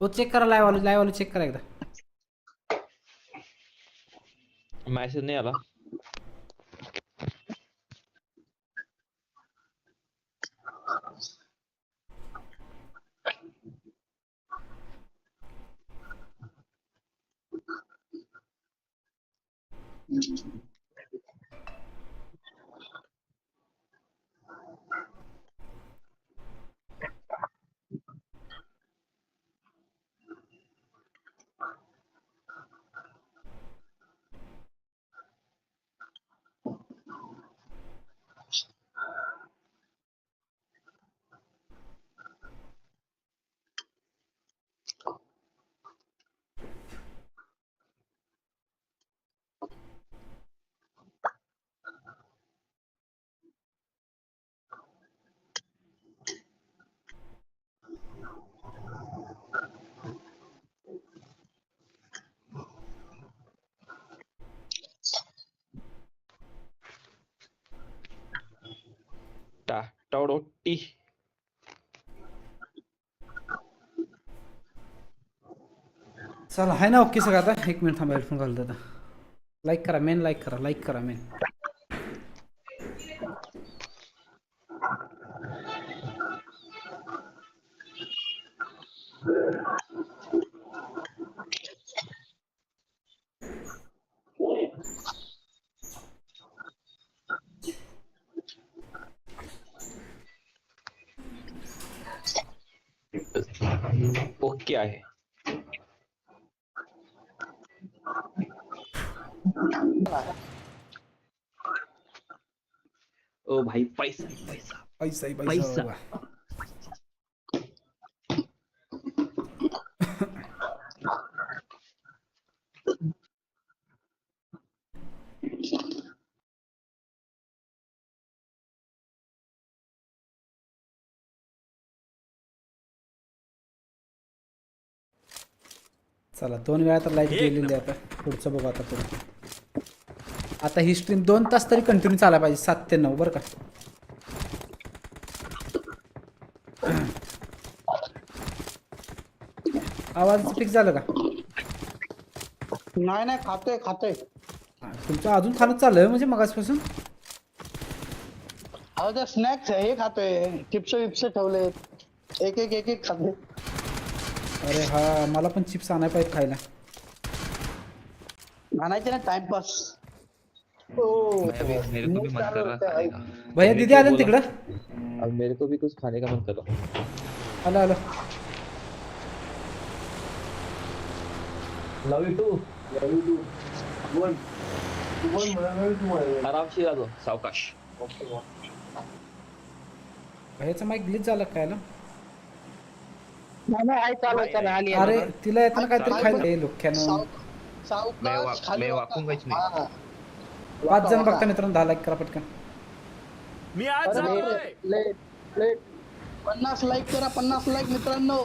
तो चेक करा लाईव्ह आलो लाईव्ह आलो चेक करा एकदा. मेसेज नाही आला. टा टावडोटी चला आहे ना ओके सगळं आता एक मिनिट थांबा हेडफोन घालतो आता लाईक करा मेन लाईक करा लाईक करा मेन ओके आहे. ओ भाई पैसा पैसा. पैसा पैसा. पैसा चला दोन वेळा तर लाइट गेलेली आहे आता. पुढचं बघू आता पुढे. आता ही स्ट्रीम दोन तास तरी कंटिन्यू चालायला पाहिजे सात ते नऊ बरं का? आवाज फिक्स झालं का? नाही नाही खातोय खातोय. तुमचं अजून खाणं चालू आहे म्हणजे मगासपासून अहो त्या स्नॅक्स हे खातोय. चिप्स विप्स ठेवले एक एक एक एक खाते अरे हा मला पण चिप्स आणायला पाहिजे खायला. आणायचे ना टाइमपास हो. मेरे को भी मन कर रहा था खाने. का भैया दिदी आले ना तिकडं? अब मेरे को भी कुछ खाने का मन कर रहा आलं आलं. आरामशीर आलो सावकाश. भैयाचं माईक ग्लिच झालं काय आलं अरे तिला येताना काहीतरी खायला लुख्यानं पाच जण बघता मित्रांनो दहा लाईक करा पटकन. मी आज पन्नास लाईक करा पन्नास लाईक मित्रांनो.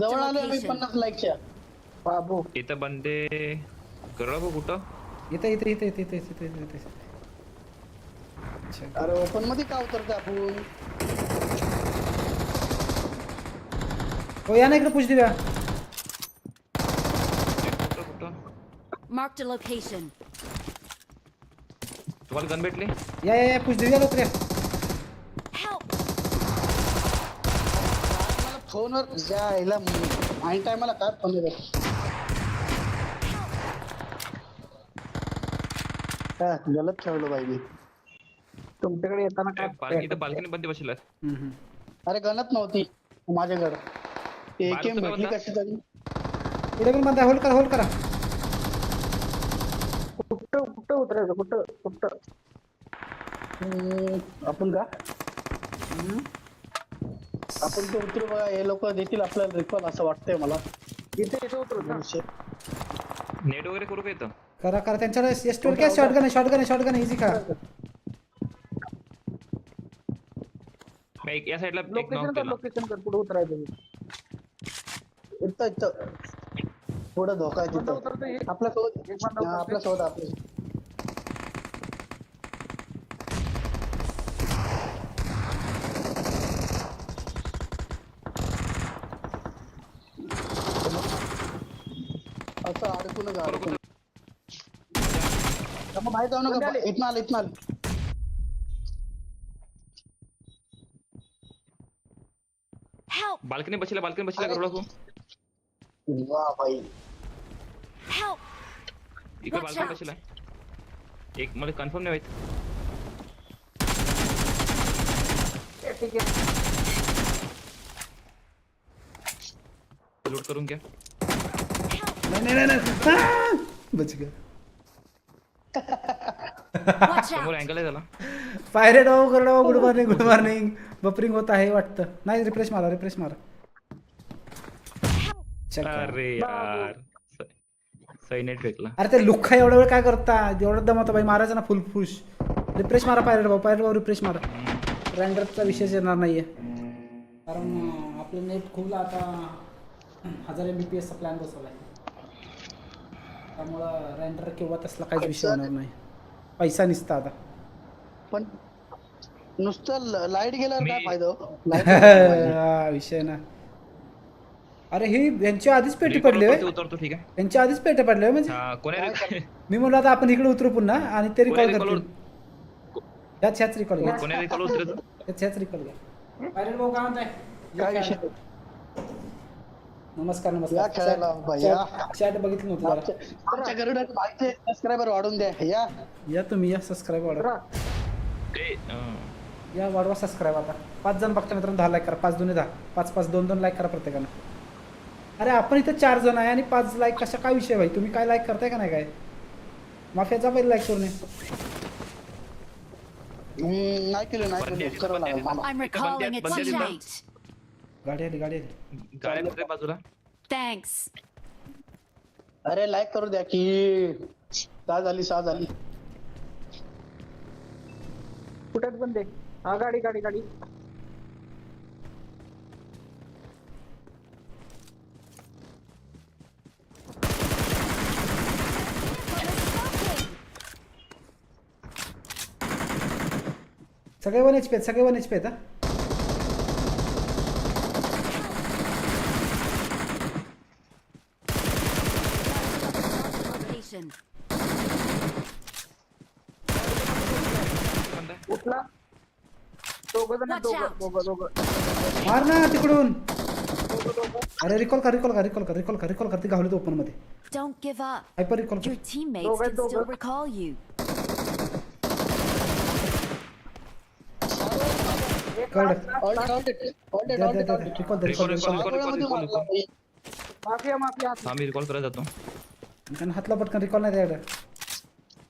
जवळ आले मी पन्नास लाईकच्या बाबू. इथं बंदे करा बघ कुठं? इथं इथं इथं इथं इथं इथं इथं अरे ओपनमध्ये का उतरता आपण? वो यहाँ एक पूछ दिया मार्क द लोकेशन तुम्हारे गन बैठ ले? या या, या पूछ दिया लोग रे। फोनवर जायला ऐन टायमाला काय फ़ोन काय हाँ। हाँ, गलत ठेवलं बाई मी तुमच्याकडे येताना काय पालखी तर पालखीने बंदी बसला हम्म, हम्म। अरे गलत नव्हती माझ्याकडे उतरा भेटली. कशी तरी पुढे पण बंद होल्ड करा होल्ड करा कुठं कुठं उतरायचं कुठं कुठं आपण का आपण ते उतरू बघा हे लोक देतील आपल्याला रिकॉल असं वाटतंय मला इथे इथे उतरू नेट वगैरे करू का इथं करा करा त्यांच्याकडे एस ट्वेल्व काय शॉर्ट गन आहे शॉर्ट गन आहे शॉर्ट गन इझी करा मी एक या साईडला एक लोकेशन कर लोकेशन कर पुढे उतरायचं इथं इथं. थोडं धोका आहे तिथं. आपला सोबत हा, आपला सोबत आपल्या असं बाल्कनी बशीला बाल्कनी बशीला करू लागू वा बाई! इकडे एक मला कन्फर्म नाही माहीत लूट करून घ्या. नाही नाही नाही! बच गया समोर! अँगल आहे त्याला. पायरेट हो good morning good morning buffering होत आहे वाटतं. नाही रिफ्रेश मारा रिफ्रेश मारा. अरे यार. फेकला. अरे ते लुख्खा एवढा वेळ काय करता? एवढं दमवता बाई मारायचं ना फुल फुश रिफ्रेश मारा पायरेट भाऊ पायरेट भाऊ रिफ्रेश मारा. रँडरचा विषयच येणार नाहीये. कारण आपलं नेट खूप आता. हजार एम बी पी एसचा प्लॅन बसवलाय. त्यामुळं रँडर किंवा तसला काहीच विषय होणार नाही. पैसा निसता आता. पण नुसतं लाइट गेल्यावर काय फायदा हो? हा, विषय ना. अरे ही यांच्या आधीच पेटी पडली होय. उतरतो ठीक आहे. यांच्या आधीच पेटी पडले होय म्हणजे? हा, मी म्हणलो आता आपण इकडे उतरू पुन्हा आणि ते रिकॉल recall करतील. ह्याच ह्याच रिकॉल घ्या. ह्याच ह्याच घ्या. पायरेट भाऊ काय म्हणताय? काय विषय? नाही. नमस्कार या नमस्कार खेळायला. चॅट बघितलं नव्हतं जरा. आमच्या आमच्या गरुडात माहिती सबस्क्रायबर वाढून द्या. या. या तुम्ही या सबस्क्राईब वाढवा. अं, या वाढवा सबस्क्राईब आता. पाच जण बघता मित्रांनो दहा लाईक करा. पाच दोन्ही दहा. पाच पाच दोन दोन लाईक करा प्रत्येकानं. अरे आपण इथं चार जण आहे आणि पाच लाईक कशा काय विषय भाई? तुम्ही काय लाईक करताय का नाही काय? माफियाचा पहिले लाईक करून ये. हम्म, नाही केलं नाही केलं. करावं लागेल मला. I'm इथं बंदी recalling आहे, a बंदी आहे. teammate. गाडी आली गाडी आली. गाड्या कुठे बाजूला? Thanks. अरे लाईक करू द्या की. सहा झाली सहा झाली. कुठेच बंद? आहे हा गाडी गाडी गाडी. सगळे वन एच पी आहेत सगळे वन एच पी आहेत. कुठला दोघं जण दोघं. दोघं दोघं मार ना तिकडून अरे रिकॉल कर रिकॉल कर रिकॉल कर रिकॉल कर रिकॉल कर ती गावली ओपनमध्ये Don't give up. Hyper recall Your teammates Doga, can still doga. recall you. कळलं All dead, all dead, all dead, द्या all द्या dead, द्या all dead. रिकॉल द्या recall Recall, recall, recall recall. सावळ्यामध्ये मारला बाई. माफिया माफिया हा me recall करायला जातो त्यांना हातला पटकन रिकॉल नाही द्यायला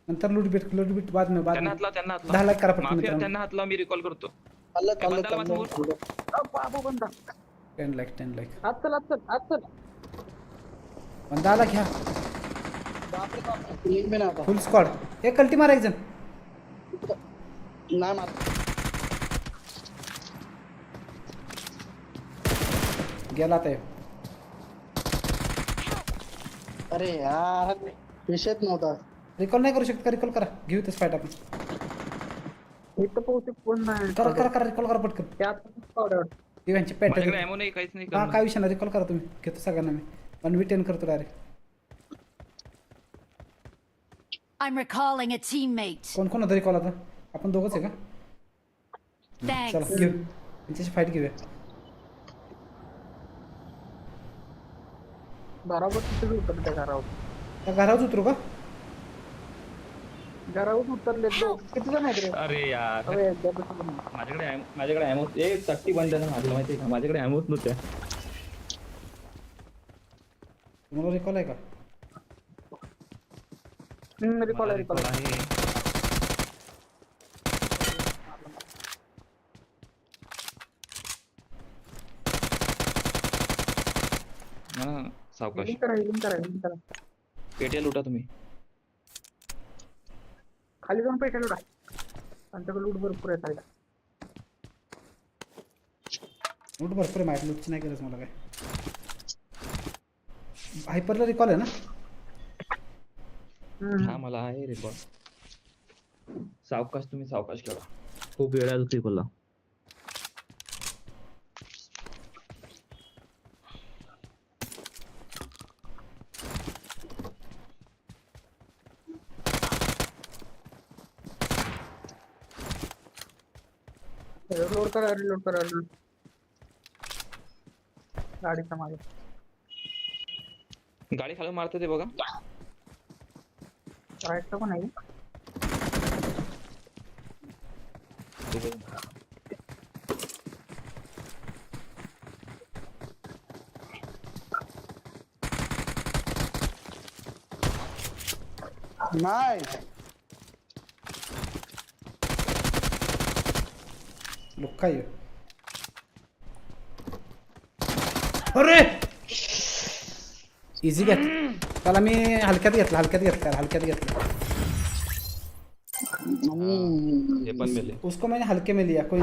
नंतर लूट बीट लूट बीट बाद में बाद त्यांना में हातला त्यांना हातला दहा लाख करा पटकन माफिया मित्रांनो त्यांना हातला मी रिकॉल करतो चाललं, चाललं, बंदाला माझ्या चाललं. अ, बाबू बंदा टेन लाख टेन लाख आज चल आज चल आज चल पण दहा लाख घ्या बापरे बाप, एक बी नाही आता. फुल स्क्वॉड एक कल्टी मारा एक जण नाही मारत. गेला ह्यो. अरे यार विषयच नव्हता. रिकॉल नाही करू शकत का? रिकॉल करा. घेऊ तेच फाईट आपण. इथं पोहोचू कोण नाही. करा करा करा रिकॉल करा पटकन. त्यात पावडर घेऊ यांची पॅटर्न माझ्याकडे एमो नाही काहीच नाही हा करणार. काय विषय नाही. रिकॉल करा तुम्ही. घेतो सगळ्यांना मी. वन वी टेन करतो direct I'm recalling a teammate. कोण कोण होतं रिकॉल आता? आपण दोघंच आहे का? चला Thanks. घेऊ. त्यांच्याशी फाईट घेऊया. बरोबर तिथे उतरले त्या घरावर. त्या घरावर उतरू का? घरावर उतरले किती जण आहेत रे? अरे यार. अरे, पण. माझ्याकडे माझ्याकडे अॅमो एक चट्टी बंद आहे ना माझ्याला माहिती आहे का? माझ्याकडे अॅमोच नव्हत्या. तुम्हाला रिकॉल आहे का? हम्म, recall आहे, recall मला आहे. recall आहे. सावकाश. करा healing करा healing करा. पेट्या लुटा तुम्ही. खाली जाऊन त्यांच्याकडे लूट. भरपूर आहे लूट भरपूर आहे माझ्या लूटची नाही गरज मला काय. हायपरला रिकॉल आहे ना? हम्म. हा मला आहे सावकाश तुम्ही सावकाश खेळा. खूप वेळ आहे करा रिलोड करा reload. गाडीच्या मागे गाडी खाली मारते ते बघा राईटला पण आहे ते बघा. नाही लुक्का ये अरे इझी घेत त्याला मी हलक्यात घेतला हलक्यात घेतला हलक्यात घेतला उसको मैंने हल्के में लिया कोई